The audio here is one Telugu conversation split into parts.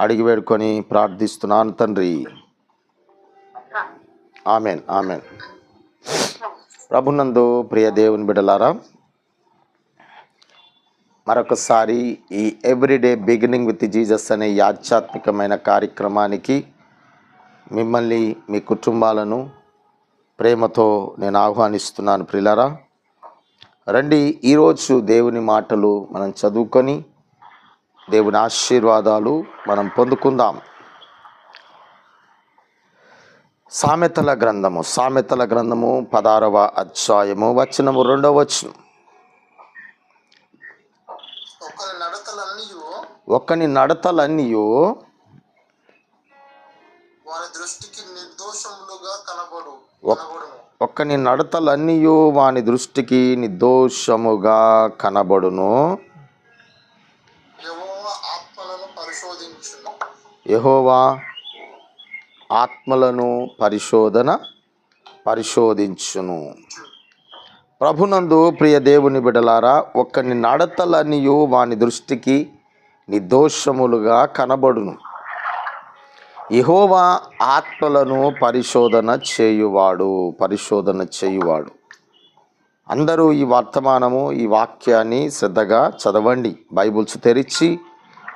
అడిగి వేడుకొని ప్రార్థిస్తున్నాను తండ్రి. Amen amen. ప్రభునందు ప్రియ దేవుని బిడలారా మరొకసారి ఈ ఎవ్రీడే బిగినింగ్ విత్ జీజస్ అనే ఈ ఆధ్యాత్మికమైన కార్యక్రమానికి మిమ్మల్ని మీ కుటుంబాలను ప్రేమతో నేను ఆహ్వానిస్తున్నాను ప్రిలరా. రండి ఈరోజు దేవుని మాటలు మనం చదువుకొని దేవుని ఆశీర్వాదాలు మనం పొందుకుందాం. సామెతల గ్రంథము సామెతల గ్రంథము పదారవ అధ్యాయము వచనము రెండవ వచనం. నడతలన్నీ ఒకని కనబడును. ఒక్కని నడతలన్నీయు వాని దృష్టికి నిర్దోషముగా కనబడును. యహోవా ఆత్మలను పరిశోధన పరిశోధించును. ప్రభునందు ప్రియ దేవుని బిడలారా ఒక్కని నడతలనియు వాని దృష్టికి నిర్దోషములుగా కనబడును. యెహోవా ఆత్మలను పరిశోధన చేయువాడు పరిశోధన చేయువాడు. అందరూ ఈ వర్తమానము ఈ వాక్యాన్ని శ్రద్ధగా చదవండి. బైబుల్స్ తెరిచి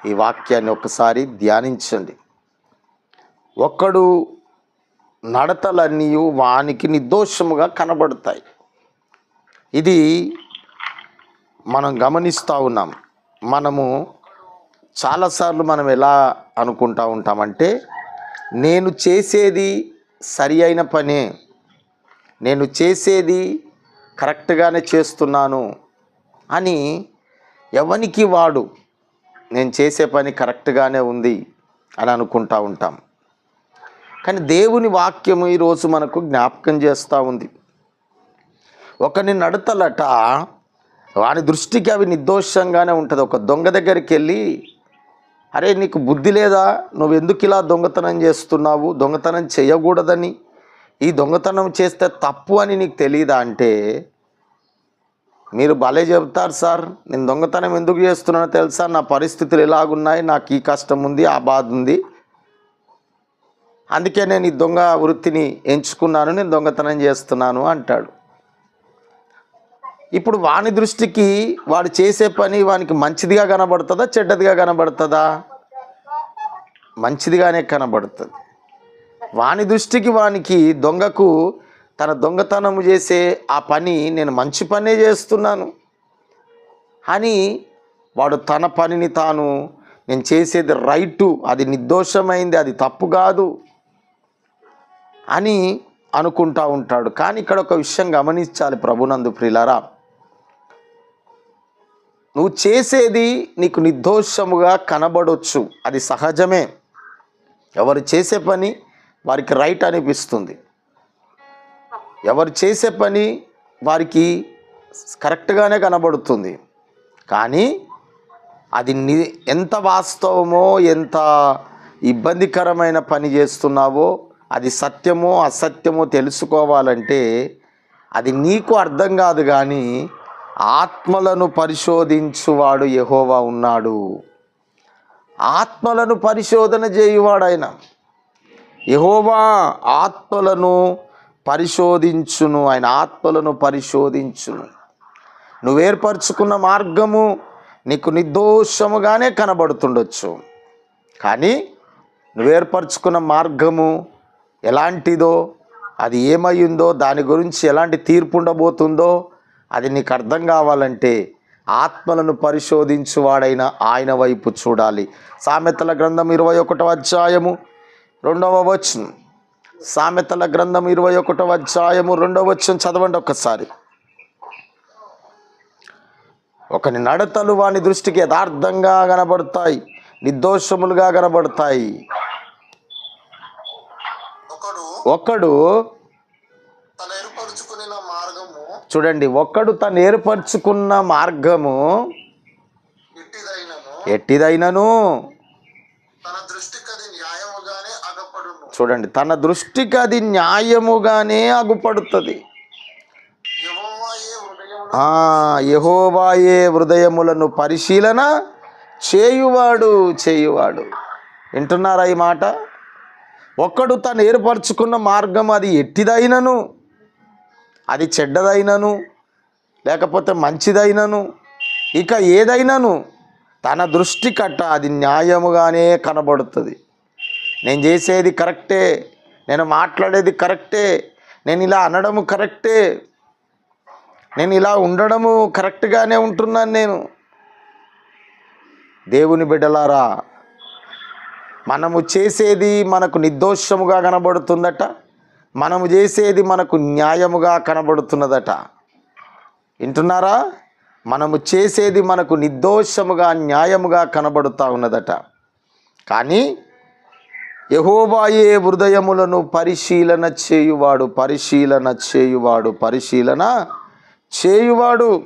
ఈ వాక్యాన్ని ఒకసారి ధ్యానించండి. ఒక్కడు నడతలన్నీ వానికి నిర్దోషముగా కనబడతాయి. ఇది మనం గమనిస్తూ ఉన్నాం. మనము చాలాసార్లు మనం ఎలా అనుకుంటా ఉంటామంటే నేను చేసేది సరి అయిన పనే నేను చేసేది కరెక్ట్గానే చేస్తున్నాను అని ఎవనికి వాడు నేను చేసే పని కరెక్ట్గానే ఉంది అని అనుకుంటా ఉంటాం. కానీ దేవుని వాక్యము ఈరోజు మనకు జ్ఞాపకం చేస్తూ ఉంది. ఒకని నడతలట వాని దృష్టికి అవి నిర్దోషంగానే ఉంటుంది. ఒక దొంగ దగ్గరికి వెళ్ళి అరే నీకు బుద్ధి లేదా? నువ్వు ఎందుకు ఇలా దొంగతనం చేస్తున్నావు? దొంగతనం చేయకూడదని? ఈ దొంగతనం చేస్తే తప్పు అని నీకు తెలియదా అంటే మీరు భలే చెబుతారు సార్. నేను దొంగతనం ఎందుకు చేస్తున్నానో తెలుసా? నా పరిస్థితులు ఎలాగున్నాయి? నాకు ఈ కష్టం ఉంది ఆ బాధ ఉంది. అందుకే నేను ఈ దొంగ వృత్తిని ఎంచుకున్నాను నేను దొంగతనం చేస్తున్నాను అంటాడు. ఇప్పుడు వాని దృష్టికి వాడు చేసే పని వానికి మంచిదిగా కనబడుతుందా చెడ్డదిగా కనబడుతుందా? మంచిదిగానే కనబడుతుంది. వాని దృష్టికి వానికి దొంగకు తన దొంగతనము చేసే ఆ పని నేను మంచి పనే చేస్తున్నాను. అని వాడు తన పనిని తాను నేను చేసేది రైటు అది నిర్దోషమైంది అది తప్పు కాదు అని అనుకుంటా ఉంటాడు. కానీ ఇక్కడ ఒక విషయం గమనించాలి ప్రభునందు ప్రిలారా. నువ్వు చేసేది నీకు నిర్దోషముగా కనబడొచ్చు అది సహజమే. ఎవరు చేసే పని వారికి రైట్ అనిపిస్తుంది. ఎవరు చేసే పని వారికి కరెక్ట్గానే కనబడుతుంది. కానీ అది ని ఎంత వాస్తవమో ఎంత ఇబ్బందికరమైన పని చేస్తున్నావో అది సత్యమో అసత్యమో తెలుసుకోవాలంటే అది నీకు అర్థం కాదు కానీ ఆత్మలను పరిశోధించువాడు యహోవా ఉన్నాడు. ఆత్మలను పరిశోధన చేయువాడు ఆయన యహోవా ఆత్మలను పరిశోధించును ఆయన ఆత్మలను పరిశోధించును. నువ్వు ఏర్పరచుకున్న మార్గము నీకు నిర్దోషముగానే కనబడుతుండొచ్చు. కానీ నువ్వేర్పరచుకున్న మార్గము ఎలాంటిదో అది ఏమయ్యిందో దాని గురించి ఎలాంటి తీర్పు ఉండబోతుందో అది నీకు అర్థం కావాలంటే ఆత్మలను పరిశోధించువాడైన ఆయన వైపు చూడాలి. సామెతల గ్రంథం ఇరవై ఒకటో అధ్యాయము రెండవ వచనం. సామెతల గ్రంథం ఇరవై ఒకటో అధ్యాయము రెండవ వచనం చదవండి ఒక్కసారి. ఒకని నడతలు వాని దృష్టికి యథార్థంగా కనబడతాయి నిర్దోషములుగా కనబడతాయి. ఒకడు ఒకడు చూడండి ఒక్కడు తను ఏర్పరచుకున్న మార్గము ఎట్టిదైనను తన దృష్టికి అది న్యాయముగానే అగపడును చూడండి తన దృష్టికి అది న్యాయముగానే అగుపడుతుంది. యహోవాయే హృదయములను పరిశీలన చేయువాడు చేయువాడు. వింటున్నారా ఈ మాట? ఒక్కడు తను ఏర్పరచుకున్న మార్గం అది ఎట్టిదైనను అది చెడ్డదైనను లేకపోతే మంచిదైనను ఇక ఏదైనాను తన దృష్టి కట్ట అది న్యాయముగానే కనబడుతుంది. నేను చేసేది కరెక్టే నేను మాట్లాడేది కరెక్టే నేను ఇలా అనడము కరెక్టే నేను ఇలా ఉండడము కరెక్ట్గానే ఉంటున్నాను నేను. దేవుని బిడ్డలారా మనము చేసేది మనకు నిర్దోషముగా కనబడుతుందట మనము చేసేది మనకు న్యాయముగా కనబడుతున్నదట. వింటున్నారా? మనము చేసేది మనకు నిర్దోషముగా న్యాయముగా కనబడుతూ ఉన్నదట. కానీ యహోబాయే హృదయములను పరిశీలన చేయువాడు పరిశీలన చేయువాడు పరిశీలన చేయువాడు.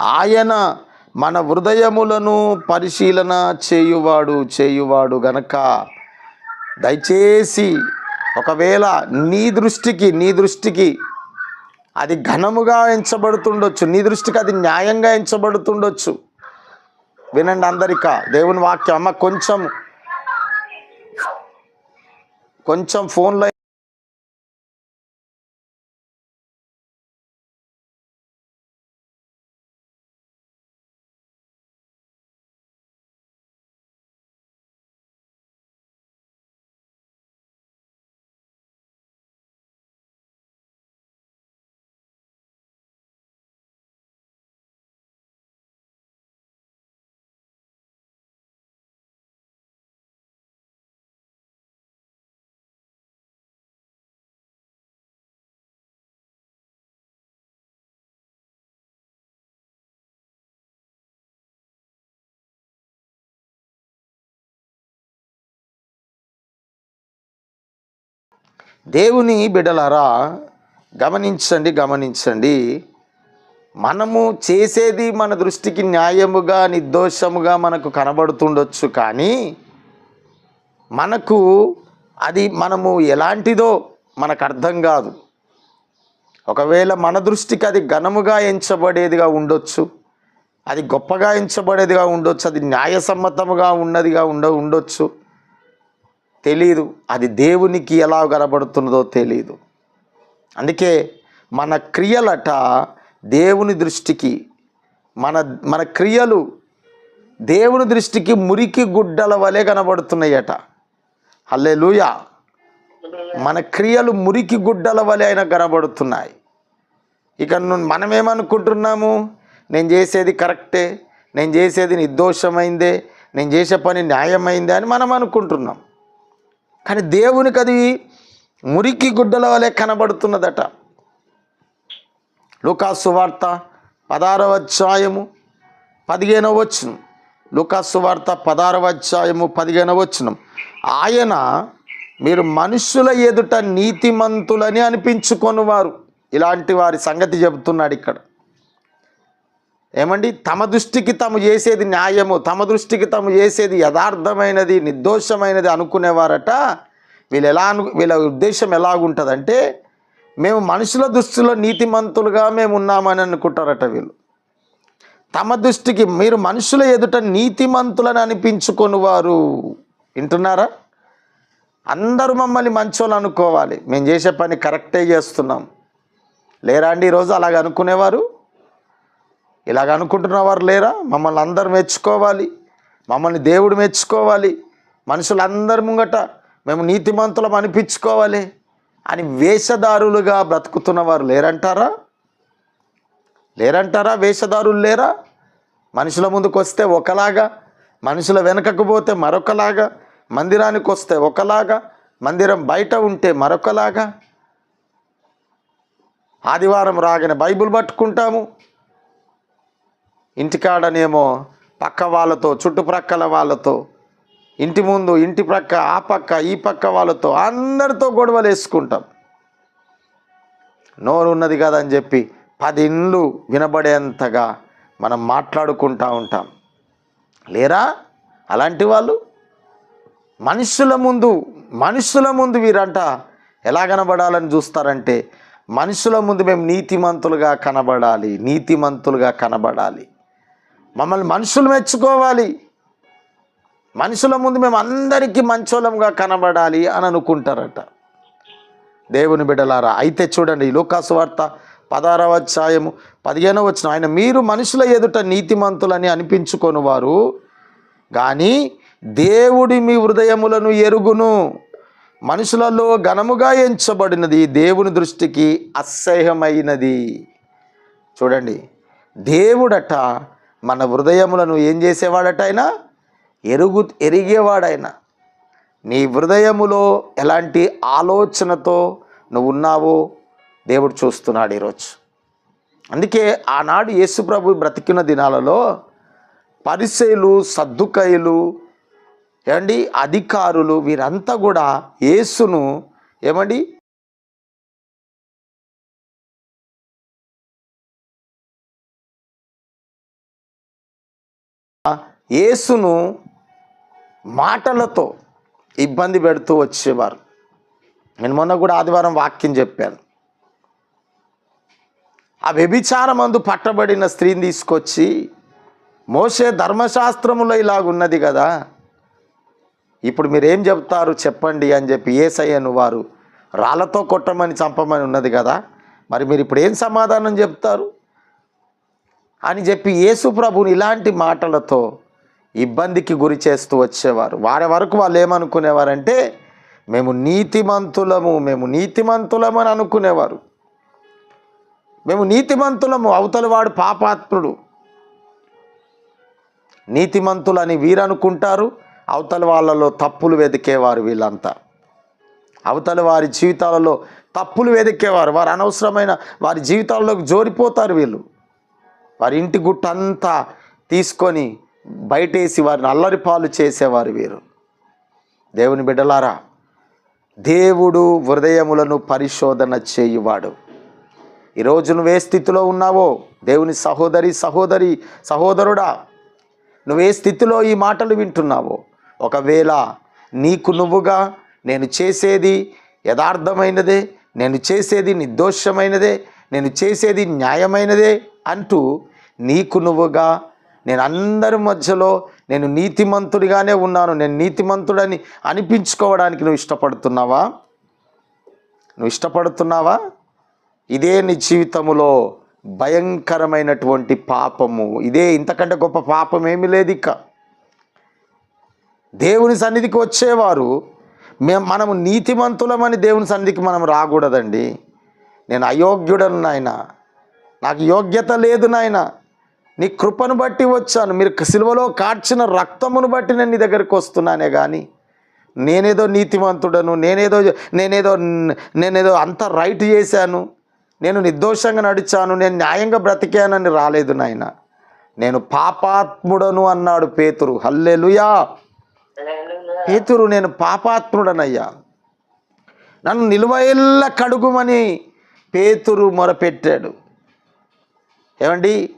ఆయన మన హృదయములను పరిశీలన చేయువాడు చేయువాడు గనక. దయచేసి ఒకవేళ నీ దృష్టికి నీ దృష్టికి అది ఘనముగా ఎంచబడుతుండొచ్చు నీ దృష్టికి అది న్యాయంగా ఎంచబడుతుండొచ్చు. వినండి అందరిక దేవుని వాక్యం అమ్మ కొంచెం కొంచెం ఫోన్లో దేవుని బిడలరా గమనించండి గమనించండి. మనము చేసేది మన దృష్టికి న్యాయముగా నిర్దోషముగా మనకు కనబడుతుండొచ్చు కానీ మనకు అది మనము ఎలాంటిదో మనకు అర్థం కాదు. ఒకవేళ మన దృష్టికి అది ఘనముగా ఎంచబడేదిగా ఉండొచ్చు అది గొప్పగా ఎంచబడేదిగా ఉండొచ్చు అది న్యాయసమ్మతముగా ఉన్నదిగా ఉండ ఉండొచ్చు తెలీదు. అది దేవునికి ఎలా కనబడుతున్నదో తెలియదు అందుకే మన క్రియలట దేవుని దృష్టికి మన మన క్రియలు దేవుని దృష్టికి మురికి గుడ్డల వలె కనబడుతున్నాయట. హల్లే మన క్రియలు మురికి గుడ్డల వలె అయినా కనబడుతున్నాయి. ఇక మనమేమనుకుంటున్నాము? నేను చేసేది కరెక్టే నేను చేసేది నిర్దోషమైందే నేను చేసే పని న్యాయమైందే అని మనం అనుకుంటున్నాం కానీ దేవునికి అది మురికి గుడ్డల వలె కనబడుతున్నదట. లుకాసు వార్త పదారవ అధ్యాయము పదిహేనవ వచ్చును లుకాసు వార్త పదారవ అధ్యాయము పదిహేనవ వచ్చును ఆయన మీరు మనుషుల ఎదుట నీతిమంతులని అనిపించుకొనివారు. ఇలాంటి వారి సంగతి చెబుతున్నాడు ఇక్కడ. ఏమండి? తమ దృష్టికి తాము చేసేది న్యాయము తమ దృష్టికి తాము చేసేది యథార్థమైనది నిర్దోషమైనది అనుకునేవారట. వీళ్ళు ఎలా అను వీళ్ళ ఉద్దేశం ఎలాగుంటుందంటే మేము మనుషుల దృష్టిలో నీతిమంతులుగా మేము ఉన్నామని అనుకుంటారట వీళ్ళు. తమ దృష్టికి మీరు మనుషుల ఎదుట నీతిమంతులని అనిపించుకొని వారు వింటున్నారా? అందరూ మమ్మల్ని మంచోళ్ళు అనుకోవాలి. మేము చేసే పని కరెక్టే చేస్తున్నాం. లేరా అండి? ఈరోజు అలాగ అనుకునేవారు? ఇలాగ అనుకుంటున్న వారు లేరా? మమ్మల్ని అందరు మెచ్చుకోవాలి. మమ్మల్ని దేవుడు మెచ్చుకోవాలి. మనుషులందరి ముంగట మేము నీతిమంతులం అనిపించుకోవాలి అని వేషధారులుగా బ్రతుకుతున్న వారు లేరంటారా? లేరంటారా? వేషధారులు లేరా? మనుషుల ముందుకు వస్తే ఒకలాగా మనుషుల వెనకకు పోతే మరొకలాగా మందిరానికి వస్తే ఒకలాగా మందిరం బయట ఉంటే మరొకలాగా. ఆదివారం రాగానే బైబిల్ పట్టుకుంటాము. ఇంటికాడనేమో పక్క వాళ్ళతో చుట్టుప్రక్కల వాళ్ళతో ఇంటి ముందు ఇంటి ప్రక్క ఆ పక్క ఈ పక్క వాళ్ళతో అందరితో గొడవలు వేసుకుంటాం. నోరు ఉన్నది కదా అని చెప్పి పది ఇండ్లు వినబడేంతగా మనం మాట్లాడుకుంటా ఉంటాం. లేరా? అలాంటి వాళ్ళు? మనుషుల ముందు మనుషుల ముందు వీరంట ఎలా కనబడాలని చూస్తారంటే మనుషుల ముందు మేము నీతిమంతులుగా కనబడాలి నీతిమంతులుగా కనబడాలి. మమ్మల్ని మనుషులు మెచ్చుకోవాలి. మనుషుల ముందు మేము అందరికీ మంచోళంగా కనబడాలి అని అనుకుంటారట. దేవుని బిడ్డలారా అయితే చూడండి లోకాసు వార్త పదారవ అధ్యాయము పదిహేనవ వచ్చిన ఆయన మీరు మనుషుల ఎదుట నీతిమంతులని అనిపించుకొని వారు కానీ దేవుడి మీ హృదయములను ఎరుగును. మనుషులలో ఘనముగా ఎంచబడినది దేవుని దృష్టికి అసహ్యమైనది. చూడండి దేవుడట మన హృదయములను ఏం చేసేవాడట ఆయన ఎరుగు ఎరిగేవాడైనా. నీ హృదయములో ఎలాంటి ఆలోచనతో నువ్వు ఉన్నావో దేవుడు చూస్తున్నాడు ఈరోజు. అందుకే ఆనాడు యేసుప్రభు బ్రతికిన దినాలలో పరిసయులు సద్దుకయులు ఏమండి అధికారులు వీరంతా కూడా యేసును ఏమండి యేసును మాటలతో ఇబ్బంది పెడుతూ వచ్చేవారు. నేను మొన్న కూడా ఆదివారం వాక్యం చెప్పాను. ఆ వ్యభిచారమందు పట్టబడిన స్త్రీని తీసుకొచ్చి మోసే ధర్మశాస్త్రములో ఇలాగున్నది కదా ఇప్పుడు మీరేం చెప్తారు చెప్పండి అని చెప్పి ఏసయ్యను వారు రాళ్ళతో కొట్టమని చంపమని ఉన్నది కదా మరి మీరు ఇప్పుడు ఏం సమాధానం చెప్తారు? అని చెప్పి యేసు ప్రభుని ఇలాంటి మాటలతో ఇబ్బందికి గురి చేస్తూ వచ్చేవారు. వారి వరకు వాళ్ళు ఏమనుకునేవారంటే మేము నీతిమంతులము మేము నీతిమంతులము అని అనుకునేవారు. మేము నీతిమంతులము అవతల వాడు పాపాత్ముడు. నీతిమంతులని వీరనుకుంటారు అవతల వాళ్ళలో తప్పులు వెతికేవారు వీళ్ళంతా. అవతల వారి జీవితాలలో తప్పులు వెతికేవారు వారు అనవసరమైన వారి జీవితాల్లోకి జోరిపోతారు వీళ్ళు. వారి ఇంటి గుట్టంతా తీసుకొని బయటేసి వారిని అల్లరి పాలు చేసేవారు వీరు. దేవుని బిడ్డలారా దేవుడు హృదయములను పరిశోధన చేయువాడు. ఈరోజు నువ్వే స్థితిలో ఉన్నావో దేవుని సహోదరి సహోదరి సహోదరుడా నువ్వే స్థితిలో ఈ మాటలు వింటున్నావో ఒకవేళ నీకు నువ్వుగా నేను చేసేది యథార్థమైనదే నేను చేసేది నిర్దోషమైనదే నేను చేసేది న్యాయమైనదే అంటూ నీకు నువ్వుగా నేను అందరి మధ్యలో నేను నీతిమంతుడిగానే ఉన్నాను నేను నీతిమంతుడని అనిపించుకోవడానికి నువ్వు ఇష్టపడుతున్నావా? నువ్వు ఇష్టపడుతున్నావా? ఇదే నీ జీవితములో భయంకరమైనటువంటి పాపము. ఇదే ఇంతకంటే గొప్ప పాపం ఏమీ లేదు ఇక. దేవుని సన్నిధికి వచ్చేవారు మేము మనము నీతిమంతులమని దేవుని సన్నిధికి మనం రాకూడదండి. నేను అయోగ్యుడను నాయన. నాకు యోగ్యత లేదు నాయన. నీ కృపను బట్టి వచ్చాను. మీరు సిలువలో కార్చిన రక్తమును బట్టి నేను నీ దగ్గరికి వస్తున్నానే కానీ నేనేదో నీతిమంతుడను నేనేదో నేనేదో నేనేదో అంత రైట్ చేశాను. నేను నిర్దోషంగా నడిచాను. నేను న్యాయంగా బ్రతికానని రాలేదు నాయన. నేను పాపాత్ముడను అన్నాడు పేతురు. హల్లెలుయా. పేతురు నేను పాపాత్ముడనయ్యా. నన్ను నిలువెల్ల కడుగుమని పేతురు మొరపెట్టాడు. ఏమండి?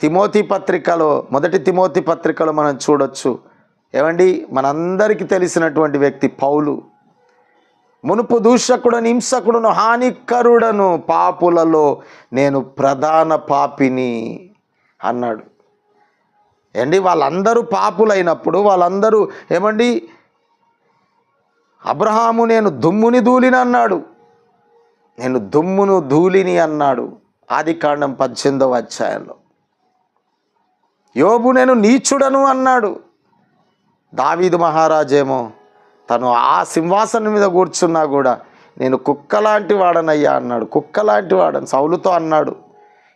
తిమోతి పత్రికలో మొదటి తిమోతి పత్రికలో మనం చూడొచ్చు. ఏమండి? మనందరికీ తెలిసినటువంటి వ్యక్తి పౌలు. మునుపు దూషకుడను హింసకుడును హానికరుడను పాపులలో నేను ప్రధాన పాపిని అన్నాడు. ఏండి వాళ్ళందరూ పాపులైనప్పుడు వాళ్ళందరూ ఏమండి? అబ్రహాము నేను దుమ్ముని ధూళిని అన్నాడు. నేను దుమ్మును ధూళిని అన్నాడు. ఆది కాండం పద్దెనిమిదవ అధ్యాయంలో. యోబు నేను నీచుడను అన్నాడు. దావీదు మహారాజేమో తను ఆ సింహాసనం మీద కూర్చున్నా కూడా నేను కుక్కలాంటి వాడనయ్యా అన్నాడు. కుక్కలాంటి వాడని సౌలుతో అన్నాడు.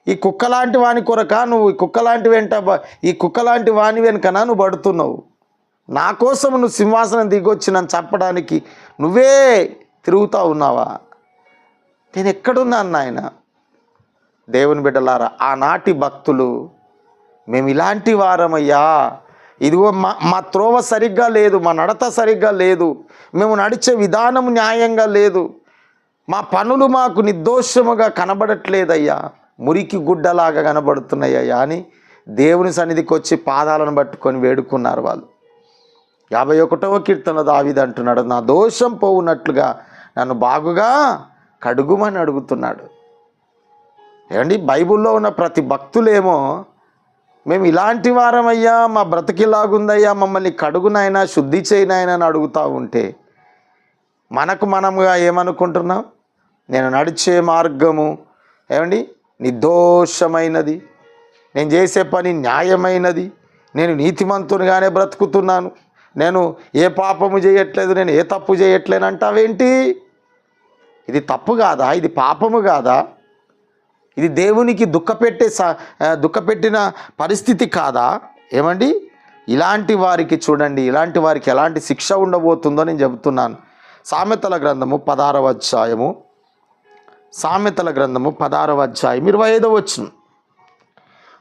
ఈ కుక్కలాంటి వాని కొరక నువ్వు ఈ కుక్కలాంటి వెంట బ- ఈ కుక్కలాంటి వాని వెనుకనా నువ్వు పడుతున్నావు. నా కోసం నువ్వు సింహాసనం దిగొచ్చి నన్ను నువ్వే తిరుగుతూ ఉన్నావా? నేను ఎక్కడున్నాను నాయన దేవుని బిడ్డలారా ఆనాటి భక్తులు మేము ఇలాంటి వారమయ్యా. ఇదిగో మా మా త్రోవ సరిగ్గా లేదు మా నడత సరిగ్గా లేదు మేము నడిచే విధానం న్యాయంగా లేదు మా పనులు మాకు నిర్దోషముగా కనబడట్లేదయ్యా. మురికి గుడ్డలాగా కనబడుతున్నాయ్యా అని దేవుని సన్నిధికి వచ్చి పాదాలను పట్టుకొని వేడుకున్నారు వాళ్ళు. యాభై ఒకటవ కీర్తన దావిది అంటున్నాడు నా దోషం పోవునట్లుగా నన్ను బాగుగా కడుగుమని అడుగుతున్నాడు. ఏమండి? బైబిల్లో ఉన్న ప్రతి భక్తులేమో మేము ఇలాంటి వారమయ్యా మా బ్రతికిలాగుందయ్యా మమ్మల్ని కడుగునైనా శుద్ధి చేయనైనా అని అడుగుతూ ఉంటే మనకు మనముగా ఏమనుకుంటున్నాం? నేను నడిచే మార్గము ఏమండి? నిర్దోషమైనది. నేను చేసే పని న్యాయమైనది. నేను నీతిమంతునిగానే బ్రతుకుతున్నాను. నేను ఏ పాపము చేయట్లేదు నేను ఏ తప్పు చేయట్లేను అంటావేంటి ఇది తప్పు కాదా? ఇది పాపము కాదా? ఇది దేవునికి దుఃఖపెట్టే స దుఃఖపెట్టిన పరిస్థితి కాదా? ఏమండి? ఇలాంటి వారికి చూడండి ఇలాంటి వారికి ఎలాంటి శిక్ష ఉండబోతుందో నేను చెబుతున్నాను. సామెతల గ్రంథము పదారవ అధ్యాయము. సామెతల గ్రంథము పదారవ అధ్యాయం ఇరవై ఐదవ వచ్చును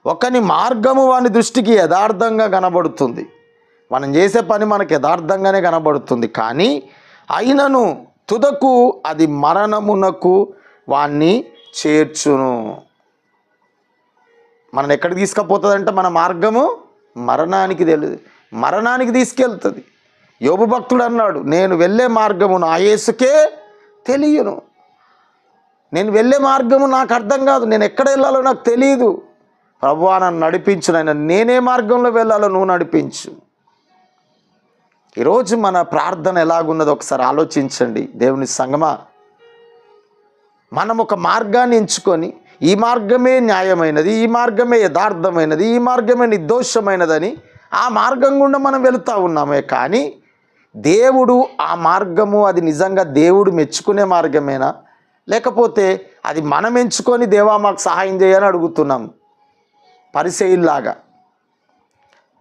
ఒకని మార్గము వాని దృష్టికి యథార్థంగా కనబడుతుంది. మనం చేసే పని మనకు యథార్థంగానే కనబడుతుంది. కానీ అయినను తుదకు అది మరణమునకు వాణ్ణి చేర్చును. మనం ఎక్కడికి తీసుకుపోతుందంటే మన మార్గము మరణానికి తెలియదు మరణానికి తీసుకెళ్తుంది. యోబు భక్తుడు అన్నాడు నేను వెళ్ళే మార్గము నా యేసుకే తెలియను. నేను వెళ్ళే మార్గము నాకు అర్థం కాదు. నేను ఎక్కడ వెళ్ళాలో నాకు తెలియదు ప్రభువా నన్ను నడిపించు నాయన. నేనే మార్గంలో వెళ్ళాలో నువ్వు నడిపించు. ఈరోజు మన ప్రార్థన ఎలాగున్నదో ఒకసారి ఆలోచించండి. దేవుని సంగమా మనం ఒక మార్గాన్ని ఎంచుకొని ఈ మార్గమే న్యాయమైనది ఈ మార్గమే యథార్థమైనది ఈ మార్గమే నిర్దోషమైనదని ఆ మార్గం గుండా మనం వెళుతూ ఉన్నామే కానీ దేవుడు ఆ మార్గము అది నిజంగా దేవుడు మెచ్చుకునే మార్గమేనా? లేకపోతే అది మనం ఎంచుకొని దేవా మాకు సహాయం చేయని అడుగుతున్నాం పరిశైల్లాగా.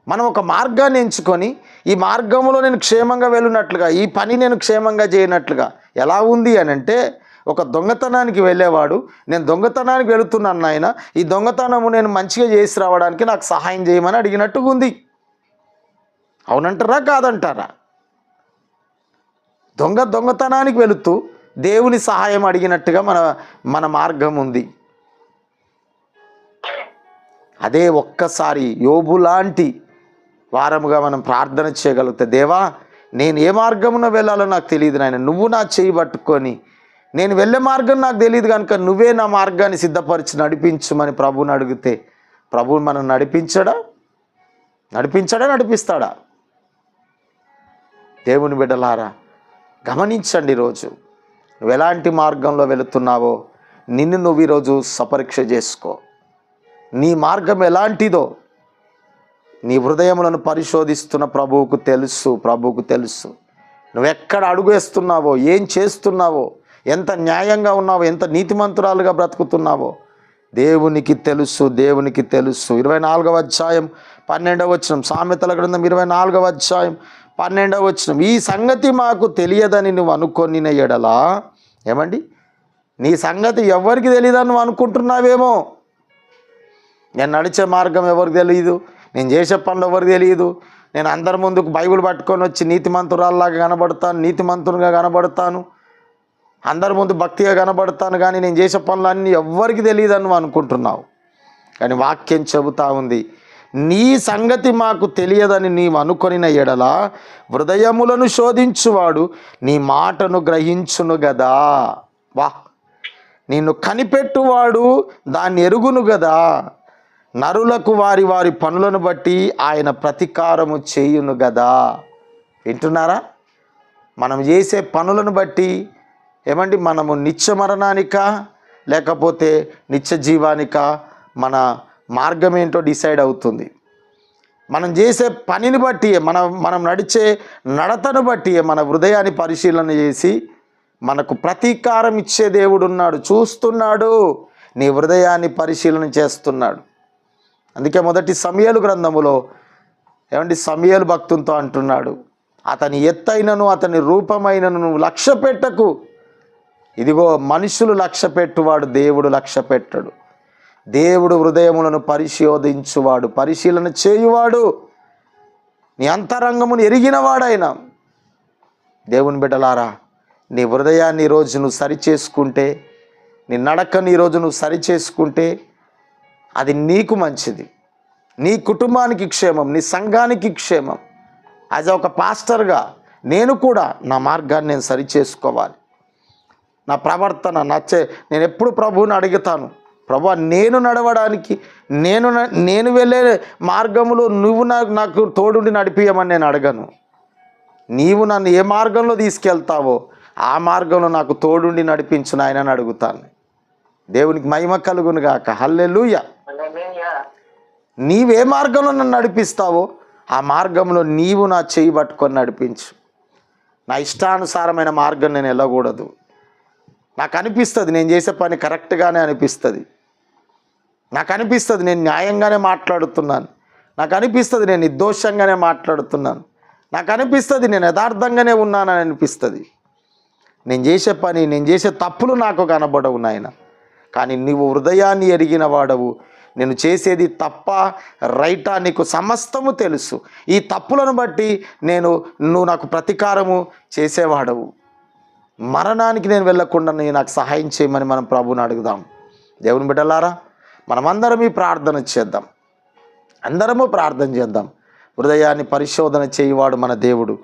మనం ఒక మార్గాన్ని ఎంచుకొని ఈ మార్గంలో నేను క్షేమంగా వెళ్ళినట్లుగా ఈ పని నేను క్షేమంగా చేయనట్లుగా ఎలా ఉంది అని అంటే ఒక దొంగతనానికి వెళ్ళేవాడు. నేను దొంగతనానికి వెళుతున్నాను నాయన. ఈ దొంగతనము నేను మంచిగా చేసి రావడానికి నాకు సహాయం చేయమని అడిగినట్టుగా ఉంది అవునంటారా? కాదంటారా? దొంగ దొంగతనానికి వెళుతూ దేవుని సహాయం అడిగినట్టుగా మన మన మార్గం ఉంది. అదే ఒక్కసారి యోబు లాంటి వారముగా మనం ప్రార్థన చేయగలిగితే దేవా నేను ఏ మార్గమున వెళ్ళాలో నాకు తెలియదు నాయన. నువ్వు నా చేయి పట్టుకొని నేను వెళ్ళే మార్గం నాకు తెలియదు కనుక నువ్వే నా మార్గాన్ని సిద్ధపరిచి నడిపించమని ప్రభువుని అడిగితే ప్రభువు మనం నడిపించడా? నడిపించడా నడిపిస్తాడా? దేవుని బిడ్డలారా గమనించండి ఈరోజు. నువ్వు ఎలాంటి మార్గంలో వెళుతున్నావో నిన్ను నువ్వు ఈరోజు సపరీక్ష చేసుకో. నీ మార్గం ఎలాంటిదో నీ హృదయములను పరిశోధిస్తున్న ప్రభువుకు తెలుసు ప్రభువుకు తెలుసు. నువ్వెక్కడ అడుగు వేస్తున్నావో ఏం చేస్తున్నావో ఎంత న్యాయంగా ఉన్నావో ఎంత నీతిమంతురాలుగా బ్రతుకుతున్నావో దేవునికి తెలుసు దేవునికి తెలుసు. ఇరవై నాలుగవ అధ్యాయం పన్నెండవ వచనం. సామెతల గ్రంథం ఇరవై నాలుగవ అధ్యాయం పన్నెండవ వచనం. ఈ సంగతి మాకు తెలియదని నువ్వు అనుకొనిన ఎడలా ఏమండి? నీ సంగతి ఎవరికి తెలియదని నువ్వు అనుకుంటున్నావేమో? నేను నడిచే మార్గం ఎవరికి తెలియదు నేను చేసే పనులు ఎవరికి తెలియదు నేను అందరి ముందుకు బైబిల్ పట్టుకొని వచ్చి నీతిమంతురాల్లాగా కనబడతాను నీతిమంతునిగా కనబడతాను. అందరి ముందు భక్తిగా కనబడతాను కానీ నేను చేసే పనులన్నీ ఎవ్వరికి తెలియదని నువ్వు అనుకుంటున్నావు. కానీ వాక్యం చెబుతా ఉంది నీ సంగతి మాకు తెలియదని నీవు అనుకొనిన ఎడల హృదయములను శోధించువాడు నీ మాటను గ్రహించును గదా. వా నిన్ను కనిపెట్టువాడు దాన్ని ఎరుగును గదా. నరులకు వారి వారి పనులను బట్టి ఆయన ప్రతీకారము చేయును గదా. వింటున్నారా? మనం చేసే పనులను బట్టి ఏమండి మనము నిత్య మరణానిక లేకపోతే నిత్య జీవానిక మన మార్గం ఏంటో డిసైడ్ అవుతుంది. మనం చేసే పనిని బట్టి మన మనం నడిచే నడతను బట్టి మన హృదయాన్ని పరిశీలన చేసి మనకు ప్రతీకారం ఇచ్చే దేవుడు ఉన్నాడు చూస్తున్నాడు నీ హృదయాన్ని పరిశీలన చేస్తున్నాడు. అందుకే మొదటి సమయలు గ్రంథములో ఏమండి సమయలు భక్తులతో అంటున్నాడు అతని ఎత్తైనను అతని రూపమైనను నువ్వు లక్ష్య పెట్టకు ఇదిగో మనుషులు లక్ష్య పెట్టువాడు దేవుడు లక్ష్య పెట్టడు. దేవుడు హృదయములను పరిశోధించువాడు పరిశీలన చేయువాడు. నీ అంతరంగమును ఎరిగినవాడైనా. దేవుని బిడ్డలారా నీ హృదయాన్ని ఈరోజు నువ్వు సరిచేసుకుంటే నీ నడకని ఈరోజు నువ్వు సరిచేసుకుంటే అది నీకు మంచిది. నీ కుటుంబానికి క్షేమం నీ సంఘానికి క్షేమం. యాజ్ ఒక పాస్టర్గా నేను కూడా నా మార్గాన్ని నేను సరిచేసుకోవాలి. నా ప్రవర్తన నచ్చే నేను ఎప్పుడు ప్రభువుని అడుగుతాను? ప్రభా నేను నడవడానికి నేను నేను వెళ్ళే మార్గంలో నువ్వు నాకు నాకు తోడుండి నడిపించమని నేను అడగను. నీవు నన్ను ఏ మార్గంలో తీసుకెళ్తావో ఆ మార్గంలో నాకు తోడుండి నడిపించు నాయనని అడుగుతాను. దేవునికి మహిమ కలుగును గాక. హల్లెలూయ. నీవే మార్గంలో నన్ను నడిపిస్తావో ఆ మార్గంలో నీవు నా చేయి పట్టుకొని నడిపించు. నా ఇష్టానుసారమైన మార్గం నేను వెళ్ళకూడదు. నాకు అనిపిస్తుంది నేను చేసే పని కరెక్ట్గానే అనిపిస్తుంది. నాకు అనిపిస్తుంది నేను న్యాయంగానే మాట్లాడుతున్నాను. నాకు అనిపిస్తుంది నేను నిర్దోషంగానే మాట్లాడుతున్నాను. నాకు అనిపిస్తుంది నేను యథార్థంగానే ఉన్నానని అనిపిస్తుంది. నేను చేసే పని నేను చేసే తప్పులు నాకు కనబడవు నాయన. కానీ నీవు హృదయాన్ని ఎరిగిన వాడవు. నేను చేసేది తప్ప రైటా నీకు సమస్తము తెలుసు. ఈ తప్పులను బట్టి నేను నువ్వు నాకు ప్రతీకారము చేసేవాడవు. మరణానికి నేను వెళ్ళకుండా నేను నాకు సహాయం చేయమని మనం ప్రభుని అడుగుదాం. దేవుని బిడ్డలారా మనమందరం ఈ ప్రార్థన చేద్దాం. అందరము ప్రార్థన చేద్దాం. హృదయాన్ని పరిశోధన చేయవాడు మన దేవుడు.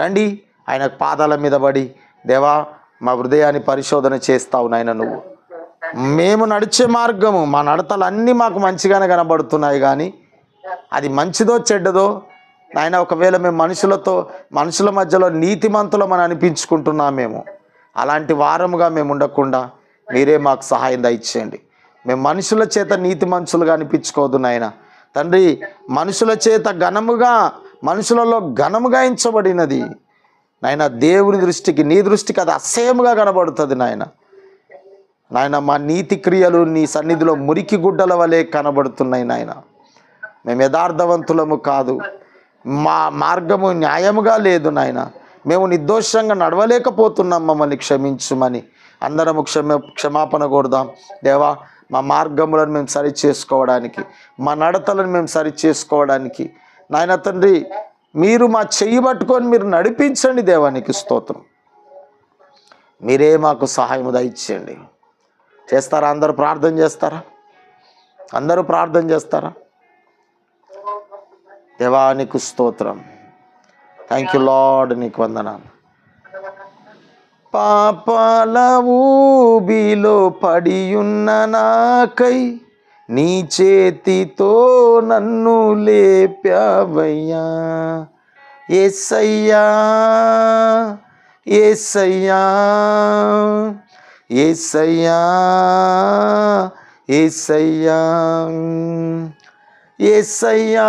రండి ఆయన పాదాల మీద పడి దేవా మా హృదయాన్ని పరిశోధన చేస్తావు నాయన నువ్వు. మేము నడిచే మార్గము మా నడతలు అన్నీ మాకు మంచిగానే కనబడుతున్నాయి కానీ అది మంచిదో చెడ్డదో నాయన ఒకవేళ మేము మనుషులతో మనుషుల మధ్యలో నీతిమంతులమని అనిపించుకుంటున్నామేమో. అలాంటి వారముగా మేము ఉండకుండా మీరే మాకు సహాయం దయచేయండి. మేము మనుషుల చేత నీతి మనుషులుగా అనిపించుకోదు నాయన. తండ్రి మనుషుల చేత ఘనముగా మనుషులలో ఘనముగా ఎంచబడినది. నాయన దేవుని దృష్టికి నీ దృష్టికి అది అసహ్యముగా కనబడుతుంది నాయన. నాయన మా నీతి క్రియలు నీ సన్నిధిలో మురికి గుడ్డల వలె కనబడుతున్నాయి నాయన. మేము యథార్థవంతులము కాదు. మా మార్గము న్యాయముగా లేదు నాయన. మేము నిర్దోషంగా నడవలేకపోతున్నాం మమ్మల్ని క్షమించుమని. అందరము క్షమ క్షమాపణ కోరుదాం. దేవా మా మార్గములను మేము సరి చేసుకోవడానికి మా నడతలను మేము సరి చేసుకోవడానికి నాయన తండ్రి మీరు మా చెయ్యి పట్టుకొని మీరు నడిపించండి దేవానికి స్తోత్రం. మీరే మాకు సహాయము దయచేయండి. చేస్తారా? అందరూ ప్రార్థన చేస్తారా? అందరూ ప్రార్థన చేస్తారా? దేవానికి స్తోత్రం. థ్యాంక్ యూ లార్డ్ నీకు వందనాలు. పాపాల ఊబిలో పడియున్న నాకై నీ చేతితో నన్ను లేపావయ్యా. ఎస్సయ్యా ఎస్సయ్యా ఎస్సయ్యా ఎస్సయ్యా ఏసయ్యా.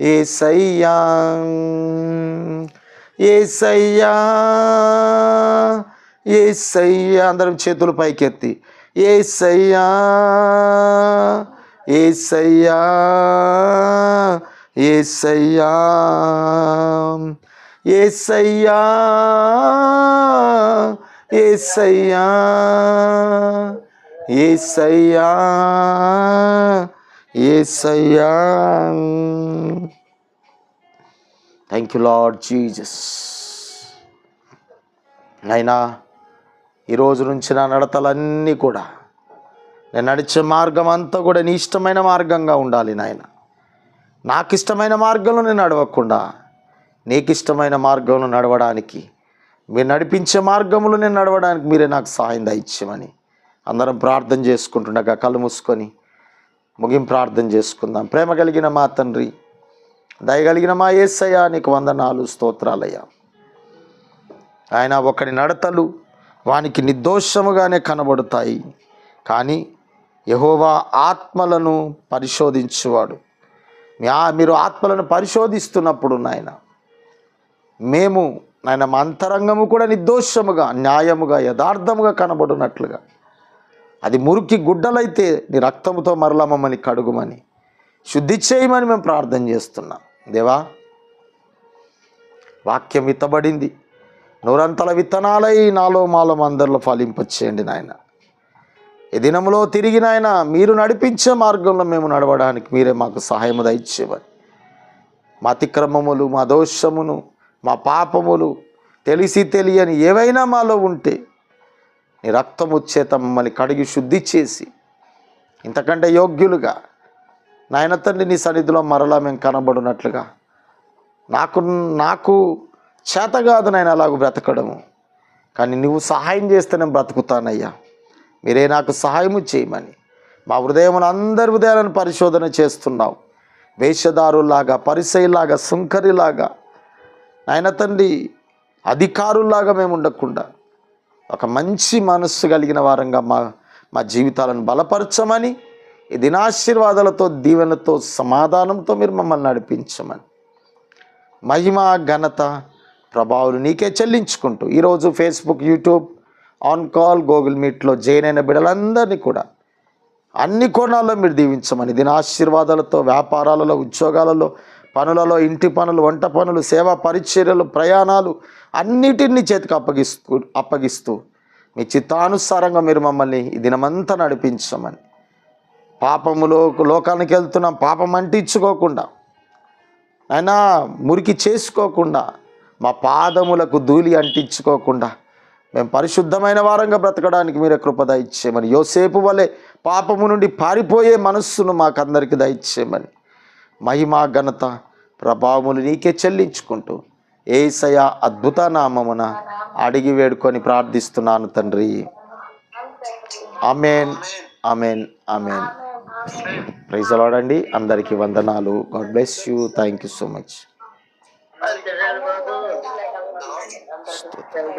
ఏసయ్యా ఏసయ్యా ఏసయ్యా. అందరం చేతులు పైకెత్తి. Yesayya Yesayya Yesayya Yesayya Yesayya Yesayya. Yesayya. Thank you lord Jesus అయినా ఈరోజు నుంచి నా నడతలన్నీ కూడా నేను నడిచే మార్గం అంతా కూడా నీ ఇష్టమైన మార్గంగా ఉండాలి నాయన. నాకు ఇష్టమైన మార్గంలో నేను నడవకుండా నీకు ఇష్టమైన మార్గంలో నడవడానికి మీరు నడిపించే మార్గంలో నేను నడవడానికి మీరే నాకు సహాయం దయచేయమని అందరం ప్రార్థన చేసుకుంటుండగా కళ్ళు మూసుకొని ముగింపు ప్రార్థన చేసుకుందాం. ప్రేమ కలిగిన మా తండ్రి దయగలిగిన మా ఏసయ్యా నీకు వందనాలు స్తోత్రాలయ్యా. ఆయన ఒకడి నడతలు వానికి నిర్దోషముగానే కనబడతాయి కానీ యహోవా ఆత్మలను పరిశోధించువాడు. మీరు ఆత్మలను పరిశోధిస్తున్నప్పుడు నాయన మేము నాయన మా అంతరంగము కూడా నిర్దోషముగా న్యాయముగా యథార్థముగా కనబడినట్లుగా. అది మురికి గుడ్డలైతే నీ రక్తముతో మరలా మమ్మల్ని కడుగుమని. శుద్ధి చేయమని మేము ప్రార్థన చేస్తున్నాం. దేవా వాక్యం విత్తబడింది. నూరంతల విత్తనాలై నాలో మాలో అందరిలో ఫలింపచేయండి నాయన. ఈ దినములో తిరిగి నాయన మీరు నడిపించే మార్గంలో మేము నడవడానికి మీరే మాకు సహాయము దయచేవని మా అతిక్రమములు మా దోషమును మా పాపములు తెలిసి తెలియని ఏవైనా మాలో ఉంటే నీ రక్తము చేత మమ్మల్ని కడిగి శుద్ధి చేసి ఇంతకంటే యోగ్యులుగా నాయన తండ్రి నీ సన్నిధిలో మరలా మేము కనబడినట్లుగా నాకు నాకు చేత కాదు నాయన అలాగ బ్రతకడము. కానీ నువ్వు సహాయం చేస్తే నేను బ్రతుకుతానయ్యా. మీరే నాకు సహాయము చేయమని మా హృదయమును అందరి హృదయాలను పరిశోధన చేస్తున్నావు. వేషధారులాగా పరిసయలాగా సుంకరిలాగా నాయన తండ్రి అధికారుల్లాగా మేము ఉండకుండా ఒక మంచి మనస్సు కలిగిన వారంగా మా మా జీవితాలను బలపరచమని ఈ దినాశీర్వాదాలతో దీవెనతో సమాధానంతో మీరు మమ్మల్ని నడిపించమని. మహిమ ఘనత ప్రభావాలు నీకే చెల్లించుకుంటూ ఈరోజు Facebook YouTube on call Google మీట్లో జైన్ అయిన బిడ్డలందరినీ కూడా అన్ని కోణాల్లో మీరు దీవించమని దీని ఆశీర్వాదాలతో వ్యాపారాలలో ఉద్యోగాలలో పనులలో ఇంటి పనులు వంట పనులు సేవా పరిచర్యలు ప్రయాణాలు అన్నిటిని చేతికి అప్పగిస్తూ అప్పగిస్తూ మీ చిత్తానుసారంగా మీరు మమ్మల్ని ఈ దినమంతా నడిపించమని. పాపములో లోకానికి వెళ్తున్నాం పాపం అంటించుకోకుండా అయినా మురికి చేసుకోకుండా మా పాదములకు ధూళి అంటించుకోకుండా మేము పరిశుద్ధమైన వారంగా బ్రతకడానికి మీరే కృప దయచేయమని. యోసేపు వలె పాపము నుండి పారిపోయే మనస్సును మాకందరికి దయచేయమని. మహిమా ఘనత ప్రభావములు నీకే చెల్లించుకుంటూ ఏసయ అద్భుత నామమున అడిగి వేడుకొని ప్రార్థిస్తున్నాను తండ్రి. అమేన్ అమేన్ అమేన్ ప్రైజ్ అలాడండి అందరికీ వందనాలు. God bless you. Thank you so much.